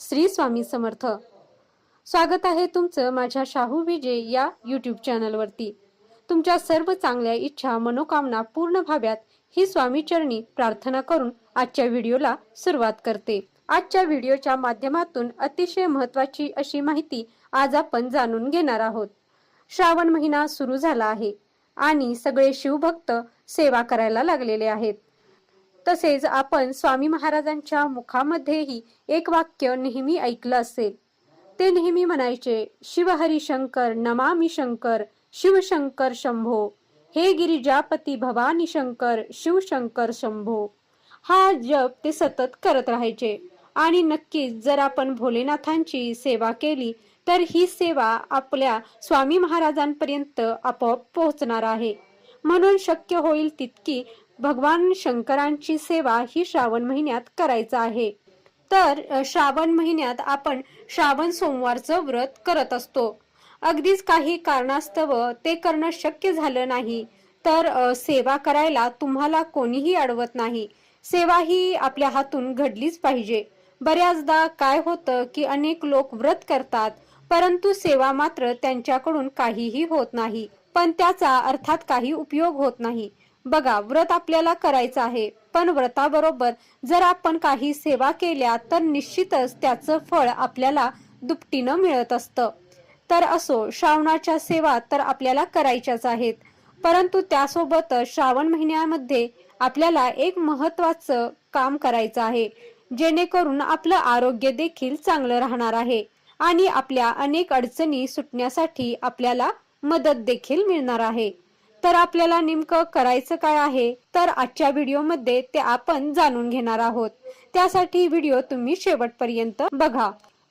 श्री स्वामी समर्थ. स्वागत आहे तुमचं माझ्या शाहू विजय या यूट्यूब चॅनलवरती तुमच्या सर्व चांगल्या इच्छा मनोकामना पूर्ण व्हाव्यात ही स्वामी चरणी प्रार्थना करून आजच्या व्हिडिओला सुरुवात करते. आजच्या व्हिडिओच्या माध्यमातून अतिशय महत्वाची अशी माहिती आज आपण जाणून घेणार आहोत. श्रावण महिना सुरू झाला आहे आणि सगळे शिवभक्त सेवा करायला लागलेले आहेत. तसेच आपण स्वामी महाराजांच्या मुखामध्येही एक वाक्य नेहमी ऐकलं असेल. ते नेहमी म्हणायचे शिवहरी शंकर नमामी शंकर शिवशंकर शंभो. हे गिरिजापती भवानी शंकर शिवशंकर शंभो. हा जप ते सतत करत राहायचे. आणि नक्कीच जर आपण भोलेनाथांची सेवा केली तर ही सेवा आपल्या स्वामी महाराजांपर्यंत आपोआप पोहोचणार आहे. म्हणून शक्य होईल तितकी भगवान शंकरांची सेवा ही श्रावण महिन्यात करायचं आहे. तर श्रावण महिन्यात आपण श्रावण सोमवारचं व्रत करत असतो. अगदीच काही कारणास्तव ते करणं शक्य झालं नाही. तर सेवा करायला तुम्हाला कोणीही अडवत नाही. सेवा ही आपल्या हातून घडलीच पाहिजे. बऱ्याचदा काय होतं की अनेक लोक व्रत करतात परंतु सेवा मात्र त्यांच्याकडून काहीही होत नाही. पण त्याचा अर्थात काही उपयोग होत नाही. बघा व्रत आपल्याला करायचं आहे. पण व्रताबरोबर जर आपण काही सेवा केल्या तर निश्चितच त्याचं फळ आपल्याला दुपटीनं मिळत असतं. तर असो श्रावणाच्या सेवा तर आपल्याला करायच्याच आहेत. परंतु त्यासोबतच श्रावण महिन्यामध्ये आपल्याला एक महत्वाचं काम करायचं आहे जेणेकरून आपलं आरोग्य देखील चांगलं राहणार आहे आणि आपल्या अनेक अडचणी सुटण्यासाठी आपल्याला मदत देखील मिळणार आहे. तर आपल्याला नेमकं करायचं काय आहे? तर आजच्या व्हिडिओमध्ये ते आपण जाणून घेणार आहोत. त्यासाठी व्हिडिओ तुम्ही शेवटपर्यंत बघा.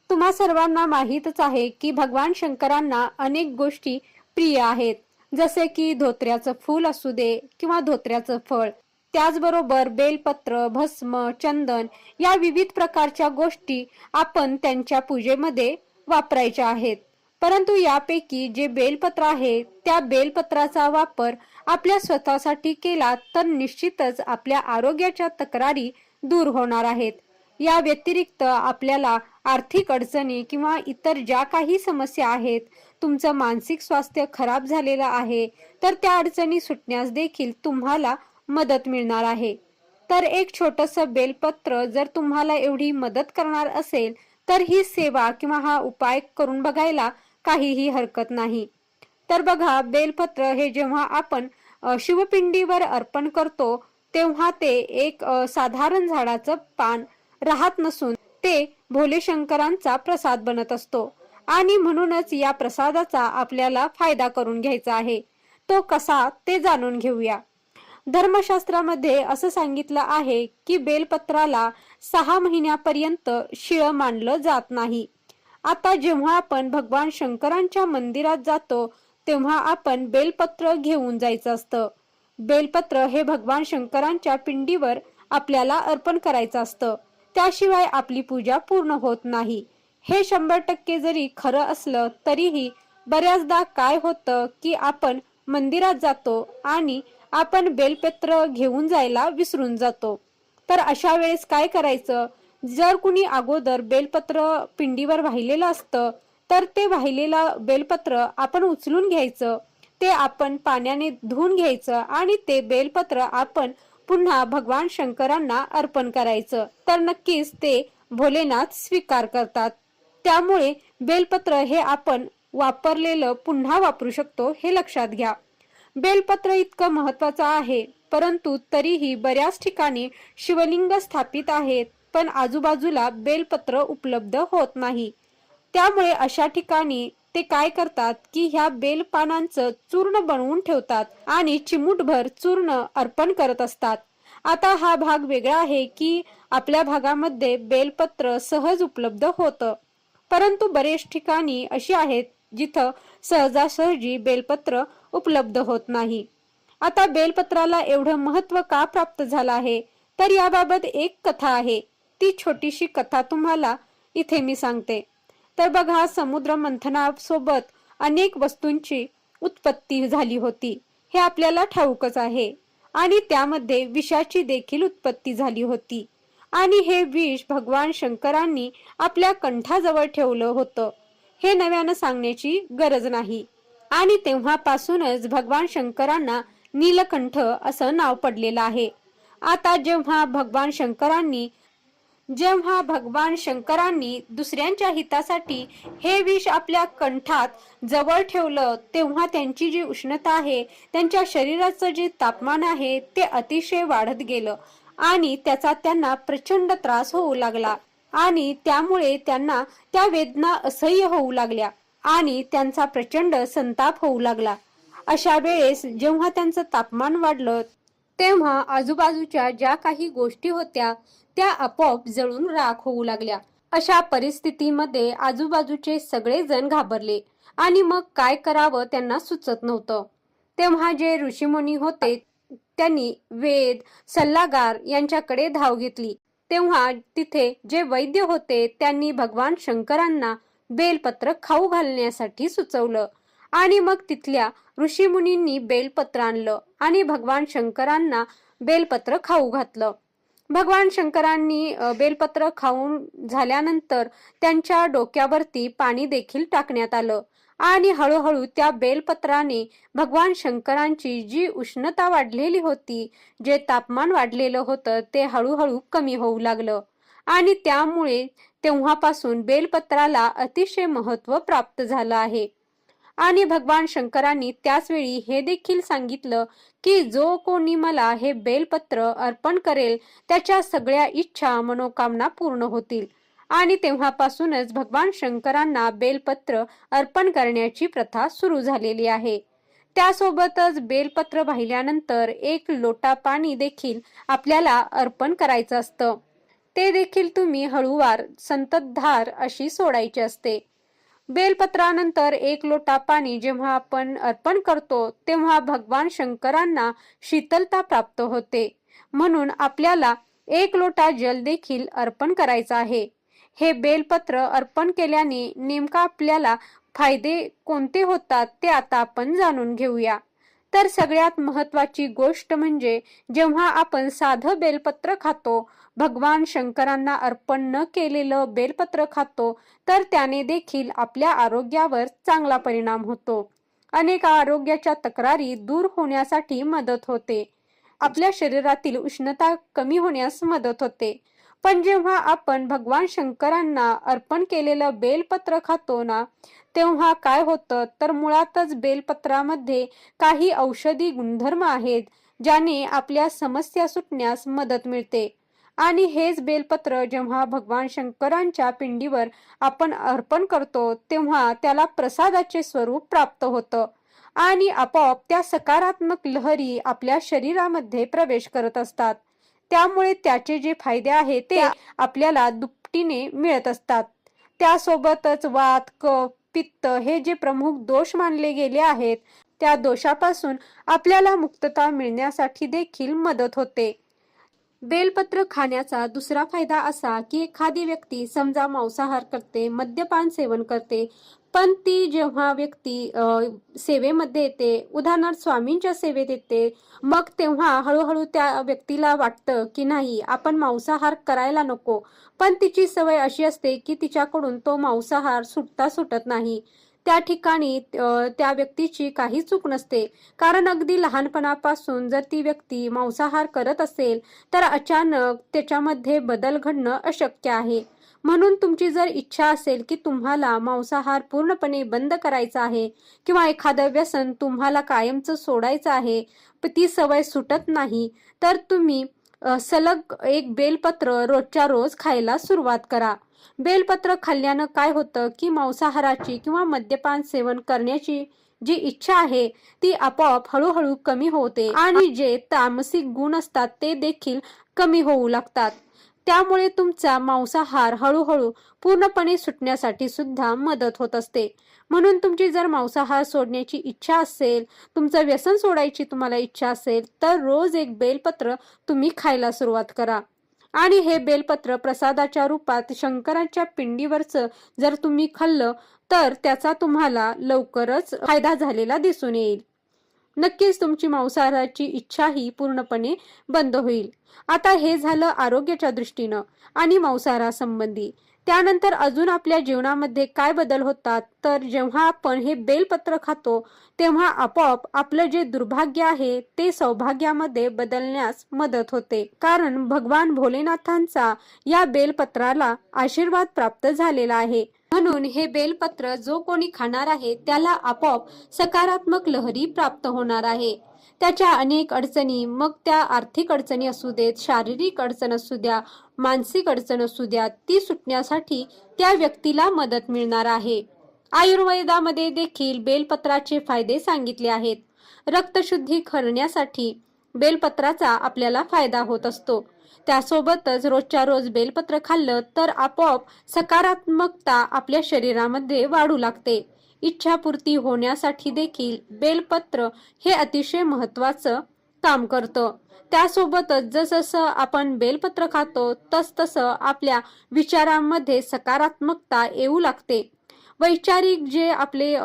तुम्हा सर्वांना माहीतच आहे की भगवान शंकरांना अनेक गोष्टी प्रिय आहेत. जसे की धोत्र्याचं फूल असू दे किंवा धोत्र्याचं फळ. त्याचबरोबर बेलपत्र भस्म चंदन या विविध प्रकारच्या गोष्टी आपण त्यांच्या पूजेमध्ये वापरायच्या आहेत. परंतु यापैकी जे बेलपत्र आहे त्या बेलपत्राचा वापर आपल्या स्वतःसाठी केला तर निश्चितच आपल्या आरोग्याच्या तक्रारी दूर होणार आहेत. या व्यतिरिक्त आपल्याला आर्थिक अडचणी किंवा इतर ज्या काही समस्या आहेत तुमचं मानसिक स्वास्थ्य खराब झालेलं आहे तर त्या अडचणी सुटण्यास देखील तुम्हाला मदत मिळणार आहे. तर एक छोटस बेलपत्र जर तुम्हाला एवढी मदत करणार असेल तर ही सेवा किंवा हा उपाय करून बघायला काहीही हरकत नाही. तर बघा बेलपत्र हे जेव्हा आपण शिवपिंडीवर अर्पण करतो तेव्हा ते एक साधारण झाडाचं पान राहत नसून ते भोले शंकरांचा प्रसाद बनत असतो. आणि म्हणूनच या प्रसादाचा आपल्याला फायदा करून घ्यायचा आहे. तो कसा ते जाणून घेऊया. धर्मशास्त्रामध्ये असं सांगितलं आहे की बेलपत्राला सहा महिन्यापर्यंत शिळ मानलं जात नाही. आता जेव्हा आपण भगवान शंकरांच्या मंदिरात जातो तेव्हा आपण बेलपत्र घेऊन जायचं असतं. बेलपत्र हे भगवान शंकरांच्या पिंडीवर आपल्याला अर्पण करायचं असतं. त्याशिवाय आपली पूजा पूर्ण होत नाही. हे शंभर टक्के जरी खरं असलं तरीही बऱ्याचदा काय होतं की आपण मंदिरात जातो आणि आपण बेलपत्र घेऊन जायला विसरून जातो. तर अशा वेळेस काय करायचं? जर कुणी अगोदर बेलपत्र पिंडीवर वाहिलेलं असतं तर ते वाहिलेलं बेलपत्र आपण उचलून घ्यायचं. ते आपण पाण्याने धुवून घ्यायचं आणि ते बेलपत्र आपण पुन्हा भगवान शंकरांना अर्पण करायचं. तर नक्कीच ते भोलेनाथ स्वीकार करतात. त्यामुळे बेलपत्र हे आपण वापरलेलं पुन्हा वापरू शकतो हे लक्षात घ्या. बेलपत्र इतकं महत्वाचं आहे. परंतु तरीही बऱ्याच ठिकाणी शिवलिंग स्थापित आहेत पण आजूबाजूला बेलपत्र उपलब्ध होत नाही. त्यामुळे अशा ठिकाणी ते काय करतात की ह्या बेल पानांचं चूर्ण बनवून ठेवतात आणि चिमूटभर चूर्ण अर्पण करत असतात. आता हा भाग वेगळा आहे की आपल्या भागामध्ये बेलपत्र सहज उपलब्ध होतं. परंतु बरेच ठिकाणी अशी आहेत जिथं सहजासहजी बेलपत्र उपलब्ध होत नाही. आता बेलपत्राला एवढं महत्त्व का प्राप्त झालं आहे? तर याबाबत एक कथा आहे. ती छोटीशी कथा तुम्हाला इथे मी सांगते. तर बघा समुद्र मंथनासोबत अनेक वस्तूंची उत्पत्ती झाली होती. हे आपल्याला ठाऊकच आहे. आणि त्यामध्ये विषाची देखील उत्पत्ती झाली होती. आणि हे विष भगवान शंकरांनी आपल्या कंठाजवळ ठेवलं होतं. हे नव्यानं सांगण्याची गरज नाही. आणि तेव्हापासूनच भगवान शंकरांना नीलकंठ असं नाव पडलेलं आहे. आता जेव्हा भगवान शंकरांनी जेव्हा भगवान शंकरांनी दुसऱ्यांच्या हितासाठी हे विष आपल्या कंठात जवळ ठेवलं तेव्हा त्यांची जी उष्णता आहे त्यांच्या शरीराचं जे तापमान आहे ते अतिशय वाढत गेलं आणि त्याचा त्यांना प्रचंड त्रास होऊ लागला आणि त्यामुळे त्यांना त्या वेदना असह्य होऊ लागल्या आणि त्यांचा प्रचंड संताप होऊ लागला. अशा वेळेस जेव्हा त्यांचं तापमान वाढलं तेव्हा आजूबाजूच्या ज्या काही गोष्टी होत्या त्या आपोआप जळून राख होऊ लागल्या. अशा परिस्थितीमध्ये आजूबाजूचे सगळे जण घाबरले आणि मग काय करावं त्यांना सुचत नव्हतं. तेव्हा जे ऋषीमुनी होते त्यांनी वेद सल्लागार यांच्याकडे धाव घेतली. तेव्हा तिथे जे वैद्य होते त्यांनी भगवान शंकरांना बेलपत्र खाऊ घालण्यासाठी सुचवलं. आणि मग तिथल्या ऋषीमुनींनी बेलपत्र आणलं आणि भगवान शंकरांना बेलपत्र खाऊ घातलं. भगवान शंकरांनी बेलपत्र खाऊन झाल्यानंतर त्यांच्या डोक्यावरती पाणी देखील टाकण्यात आलं आणि हळूहळू त्या बेलपत्राने भगवान शंकरांची जी उष्णता वाढलेली होती जे तापमान वाढलेलं होतं ते हळूहळू कमी होऊ लागलं आणि त्यामुळे तेव्हापासून बेलपत्राला अतिशय महत्त्व प्राप्त झालं आहे. आणि भगवान शंकरांनी त्याचवेळी हे देखील सांगितलं की जो कोणी मला हे बेलपत्र अर्पण करेल त्याच्या सगळ्या इच्छा मनोकामना पूर्ण होतील. आणि तेव्हापासूनच भगवान शंकरांना बेलपत्र अर्पण करण्याची प्रथा सुरू झालेली आहे. त्यासोबतच बेलपत्र वाहिल्यानंतर एक लोटा पाणी देखील आपल्याला अर्पण करायचं असतं. ते देखील तुम्ही हळूवार संततधार अशी सोडायची असते. बेलपत्रानंतर एक लोटा पाणी जेव्हा आपण अर्पण करतो तेव्हा भगवान शंकरांना शीतलता प्राप्त होते. म्हणून आपल्याला एक लोटा जल देखील अर्पण करायचा आहे. हे बेलपत्र अर्पण केल्याने नेमका आपल्याला फायदे कोणते होतात ते आता आपण जाणून घेऊया. तर सगळ्यात महत्वाची गोष्ट म्हणजे जेव्हा आपण साधं बेलपत्र खातो भगवान शंकरांना अर्पण न केलेलं बेलपत्र खातो तर त्याने देखील आपल्या आरोग्यावर चांगला परिणाम होतो. अनेक आरोग्याच्या तक्रारी दूर होण्यासाठी मदत होते. आपल्या शरीरातील उष्णता कमी होण्यास मदत होते. पण जेव्हा आपण भगवान शंकरांना अर्पण केलेलं बेलपत्र खातो ना तेव्हा काय होतं? तर मुळातच बेलपत्रामध्ये काही औषधी गुणधर्म आहेत ज्याने आपल्या समस्या सुटण्यास मदत मिळते. आणि हेच बेलपत्र जेव्हा भगवान शंकरांच्या पिंडीवर आपण अर्पण करतो तेव्हा त्याला प्रसादाचे स्वरूप प्राप्त होतं. आणि आपोआप त्या सकारात्मक लहरी आपल्या शरीरामध्ये प्रवेश करत असतात. त्यामुळे त्याचे जे फायदे आहेत ते आपल्याला दुपटीने मिळत असतात. त्यासोबतच वात कफ पित्त हे जे प्रमुख दोष मानले गेले आहेत त्या दोषापासून आपल्याला मुक्तता मिळण्यासाठी देखील मदत होते. बेलपत्र खाण्याचा दुसरा फायदा असा की एखादी व्यक्ती समजा मांसाहार करते मद्यपान सेवन करते पण ती जेव्हा व्यक्ती सेवेमध्ये येते उदाहरणार्थ स्वामींच्या सेवेत येते मग तेव्हा हळूहळू त्या व्यक्तीला वाटतं की नाही आपण मांसाहार करायला नको. पण तिची सवय अशी असते की तिच्याकडून तो मांसाहार सुटता सुटत नाही. त्या ठिकाणी त्या व्यक्तीची काही चूक नसते. कारण अगदी लहानपणापासून जर ती व्यक्ती मांसाहार करत असेल तर अचानक त्याच्यामध्ये बदल घडणं अशक्य आहे. म्हणून तुमची जर इच्छा असेल की तुम्हाला मांसाहार पूर्णपणे बंद करायचा आहे किंवा एखादं व्यसन तुम्हाला कायमचं सोडायचं आहे ती सवय सुटत नाही तर तुम्ही सलग एक बेलपत्र रोजच्या रोज खायला सुरुवात करा. बेलपत्र खाल्ल्यानं काय होतं? की मांसाहाराची किंवा मद्यपान सेवन करण्याची जी इच्छा आहे ती आपोआप हळूहळू कमी होते आणि जे तामसिक गुण असतात ते देखील कमी होऊ लागतात. त्यामुळे तुमचा मांसाहार हळूहळू पूर्णपणे सुटण्यासाठी सुद्धा मदत होत असते. म्हणून तुमची जर मांसाहार सोडण्याची इच्छा असेल तुमचं व्यसन सोडायची तुम्हाला इच्छा असेल तर रोज एक बेलपत्र तुम्ही खायला सुरुवात करा. आणि हे बेलपत्र प्रसादाच्या रूपात शंकराच्या पिंडीवरचं जर तुम्ही खाल्लं तर त्याचा तुम्हाला लवकरच फायदा झालेला दिसून येईल. नक्कीच तुमची मांसाहाराची इच्छाही पूर्णपणे बंद होईल. आता हे झालं आरोग्याच्या दृष्टीनं आणि मांसाहारासंबंधी. त्यानंतर अजून आपल्या जीवनामध्ये काय बदल होतात? तर जेव्हा आपण हे बेलपत्र खातो तेव्हा आपोआप आपलं जे दुर्भाग्य आहे ते सौभाग्यामध्ये बदलण्यास मदत होते. कारण भगवान भोलेनाथांचा या बेलपत्राला आशीर्वाद प्राप्त झालेला आहे. म्हणून हे बेलपत्र जो कोणी खाणार आहे त्याला आपोआप सकारात्मक लहरी प्राप्त होणार आहे. त्याच्या अनेक अडचणी. मग त्या आर्थिक अडचणी असू देत शारीरिक अडचण असू द्या मानसिक अडचण असू द्या ती सुटण्यासाठी त्या व्यक्तीला मदत मिळणार आहे. आयुर्वेदामध्ये देखील बेलपत्राचे फायदे सांगितले आहेत. रक्तशुद्धी करण्यासाठी बेलपत्राचा आपल्याला फायदा होत असतो. त्यासोबतच रोजच्या रोज बेलपत्र खाल्लं तर आपोआप सकारात्मकता आपल्या शरीरामध्ये वाढू लागते. इच्छापूर्ती होण्यासाठी देखील बेलपत्र हे अतिशय महत्वाचं काम करतं. त्यासोबतच जसजसं आपण बेलपत्र खातो तसतसं आपल्या विचारांमध्ये सकारात्मकता येऊ लागते. वैचारिक जे आपले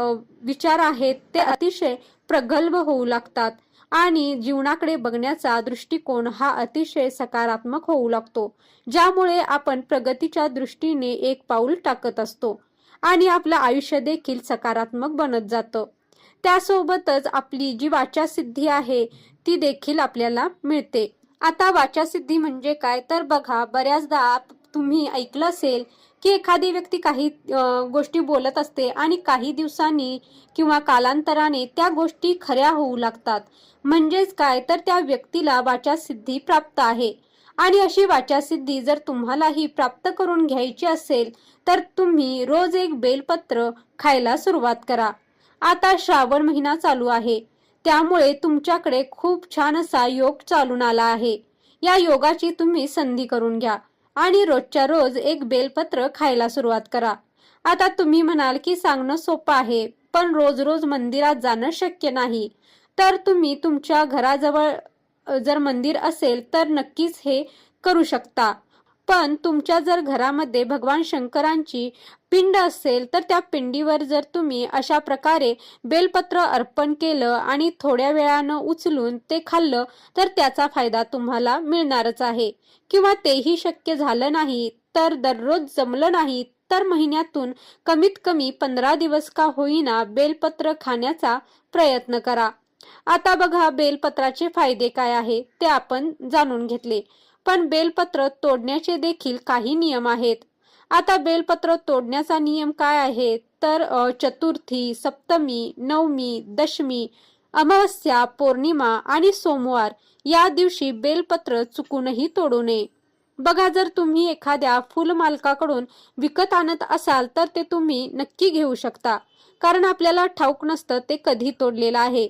विचार आहेत ते अतिशय प्रगल्भ होऊ लागतात आणि जीवनाकडे बघण्याचा दृष्टिकोन हा अतिशय सकारात्मक होऊ लागतो ज्यामुळे आपण प्रगतीच्या दृष्टीने एक पाऊल टाकत असतो. आणि आपलं आयुष्य देखील सकारात्मक बनत जातं. त्यासोबतच आपली जी वाचासिद्धी आहे ती देखील आपल्याला मिळते. आता वाचासिद्धी म्हणजे काय? तर बघा बऱ्याचदा तुम्ही ऐकलं असेल की एखादी व्यक्ती काही गोष्टी बोलत असते आणि काही दिवसांनी किंवा कालांतराने त्या गोष्टी खऱ्या होऊ लागतात. म्हणजेच काय? तर त्या व्यक्तीला वाचासिद्धी प्राप्त आहे. आणि अशी वाचासिद्धी जर तुम्हालाही प्राप्त करून घ्यायची असेल तर तुम्ही रोज एक बेलपत्र खायला सुरुवात करा. आता श्रावण महिना चालू आहे. त्यामुळे तुमच्याकडे खूप छान असा योग चालून आला आहे. या योगाची तुम्ही संधी करून घ्या आणि रोजच्या रोज एक बेलपत्र खायला सुरुवात करा. आता तुम्ही म्हणाल की सांगणं सोपं आहे पण रोज रोज मंदिरात जाणं शक्य नाही. तर तुम्ही तुमच्या घराजवळ जर मंदिर असेल तर नक्कीच हे करू शकता. पण तुमच्या जर घरामध्ये भगवान शंकरांची पिंड असेल तर त्या पिंडीवर जर तुम्ही अशा प्रकारे बेलपत्र अर्पण केलं आणि थोड्या वेळानं उचलून ते खाल्लं तर त्याचा फायदा तुम्हाला मिळणारच आहे. किंवा तेही शक्य झालं नाही तर दररोज जमलं नाही तर महिन्यातून कमीत कमी पंधरा दिवस का होईना बेलपत्र खाण्याचा प्रयत्न करा. आता बघा बेलपत्राचे फायदे काय आहे ते आपण जाणून घेतले. पण बेलपत्र तोडण्याचे देखील काही नियम आहेत. आता बेलपत्र तोडण्याचा नियम काय आहे? तर चतुर्थी सप्तमी नवमी दशमी अमावस्या पौर्णिमा आणि सोमवार या दिवशी बेलपत्र चुकूनही तोडू नये. बघा जर तुम्ही एखाद्या फुलमालकाकडून विकत आणत असाल तर ते तुम्ही नक्की घेऊ शकता. कारण आपल्याला ठाऊक नसतं ते कधी तोडलेलं आहे.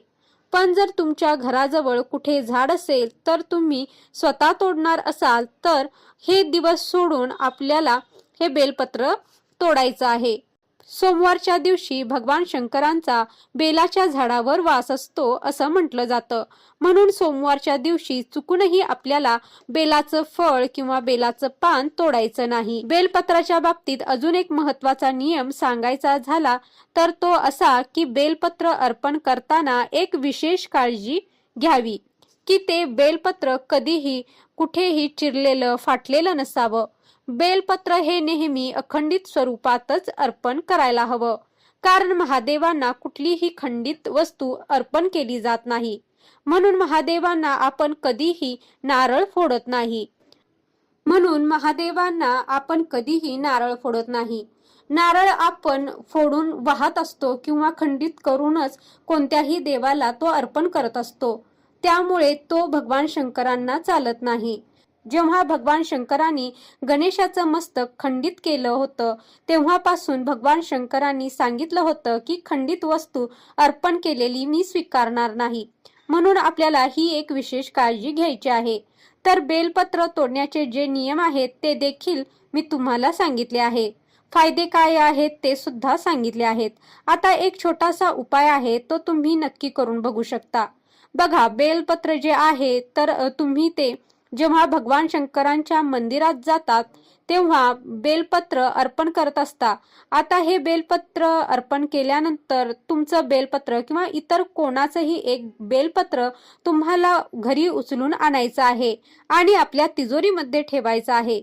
पण जर तुमच्या घराजवळ कुठे झाड असेल तर तुम्ही स्वतः तोडणार असाल तर हे दिवस सोडून आपल्याला हे बेलपत्र तोडायचं आहे. सोमवारच्या दिवशी भगवान शंकरांचा बेलाच्या झाडावर वास असतो असं म्हटलं जातं. म्हणून सोमवारच्या दिवशी चुकूनही आपल्याला बेलाचं फळ किंवा बेलाचं पान तोडायचं नाही. बेलपत्राच्या बाबतीत अजून एक महत्त्वाचा नियम सांगायचा झाला तर तो असा की बेलपत्र अर्पण करताना एक विशेष काळजी घ्यावी की ते बेलपत्र कधीही कुठेही चिरलेलं फाटलेलं नसावं. बेलपत्र हे नेहमी अखंडित स्वरूपातच अर्पण करायला हवं. कारण महादेवांना कुठलीही खंडित वस्तू अर्पण केली जात नाही. म्हणून महादेवांना आपण कधीही नारळ फोडत नाही. म्हणून महादेवांना आपण कधीही नारळ फोडत नाही. नारळ आपण फोडून वाहत असतो किंवा खंडित करूनच कोणत्याही देवाला तो अर्पण करत असतो. त्यामुळे तो भगवान शंकरांना चालत नाही. जेव्हा भगवान शंकरांनी गणेशाचं मस्तक खंडित केलं होतं तेव्हापासून भगवान शंकरांनी सांगितलं होतं की खंडित वस्तू अर्पण केलेली मी स्वीकारणार नाही. म्हणून आपल्याला ही एक विशेष काळजी घ्यायची आहे. तर बेलपत्र तोडण्याचे जे नियम आहेत ते देखील मी तुम्हाला सांगितले आहे. फायदे काय आहेत ते सुद्धा सांगितले आहेत. आता एक छोटासा उपाय आहे तो तुम्ही नक्की करून बघू शकता. बघा बेलपत्र जे आहे तर तुम्ही ते जेव्हा भगवान शंकरांच्या मंदिरात जातात तेव्हा बेलपत्र अर्पण करत असता. आता हे बेलपत्र अर्पण केल्यानंतर तुमचं बेलपत्र किंवा इतर कोणाचंही एक बेलपत्र तुम्हाला घरी उचलून आणायचं आहे आणि आपल्या तिजोरीमध्ये ठेवायचं आहे.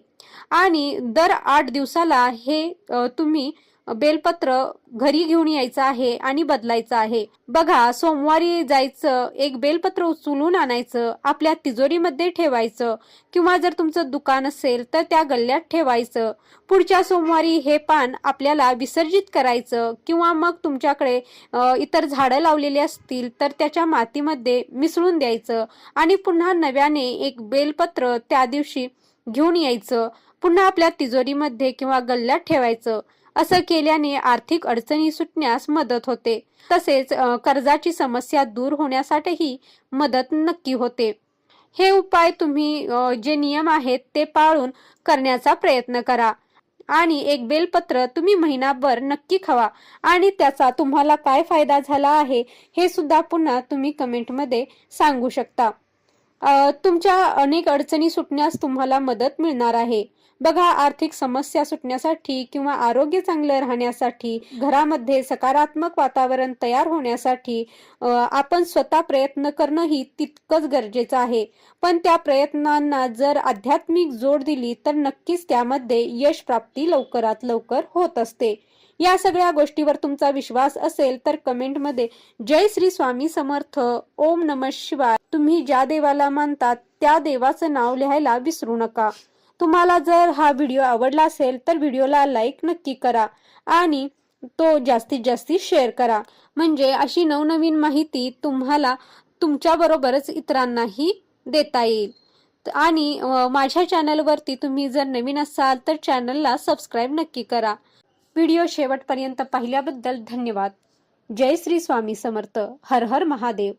आणि दर आठ दिवसाला हे तुम्ही बेलपत्र घरी घेऊन यायचं आहे आणि बदलायचं आहे. बघा सोमवारी जायचं एक बेलपत्र उचलून आणायचं आपल्या तिजोरीमध्ये ठेवायचं किंवा जर तुमचं दुकान असेल तर त्या गल्ल्यात ठेवायचं. पुढच्या सोमवारी हे पान आपल्याला विसर्जित करायचं किंवा मग तुमच्याकडे इतर झाडं लावलेली असतील तर त्याच्या मातीमध्ये मिसळून द्यायचं. आणि पुन्हा नव्याने एक बेलपत्र त्या दिवशी घेऊन यायचं. पुन्हा आपल्या तिजोरीमध्ये किंवा गल्ल्यात ठेवायचं. असं केल्याने आर्थिक अडचणी सुटण्यास मदत होते. तसेच कर्जाची समस्या दूर होण्यासाठीही मदत नक्की होते. हे उपाय तुम्ही जे नियम आहेत ते पाळून करण्याचा प्रयत्न करा. आणि एक बेलपत्र तुम्ही महिनाभर नक्की खावा. आणि त्याचा तुम्हाला काय फायदा झाला आहे हे सुद्धा पुन्हा तुम्ही कमेंटमध्ये सांगू शकता. तुमच्या अनेक अडचणी सुटण्यास तुम्हाला मदत मिळणार आहे. बघा आर्थिक समस्या सुटण्यासाठी किंवा आरोग्य चांगलं राहण्यासाठी घरामध्ये सकारात्मक वातावरण तयार होण्यासाठी आपण स्वतः प्रयत्न करणंही तितकंच गरजेचं आहे. पण त्या प्रयत्नांना जर आध्यात्मिक जोड दिली तर नक्कीच त्यामध्ये यश प्राप्ती लवकरात लवकर होत असते. या सगळ्या गोष्टीवर तुमचा विश्वास असेल तर कमेंटमध्ये जय श्री स्वामी समर्थ ओम नम शिवाय. तुम्ही ज्या देवाला मानतात त्या देवाचं नाव लिहायला विसरू नका. तुम्हाला जर हा व्हिडिओ आवडला असेल तर व्हिडिओला लाईक नक्की करा आणि तो जास्तीत जास्त शेअर करा. म्हणजे अशी नवनवीन माहिती तुम्हाला तुमच्याबरोबरच इतरांनाही देता येईल. आणि माझ्या चॅनलवरती तुम्ही जर नवीन असाल तर चॅनलला सबस्क्राईब नक्की करा. व्हिडिओ शेवटपर्यंत पाहिल्याबद्दल धन्यवाद. जय श्री स्वामी समर्थ. हर हर महादेव.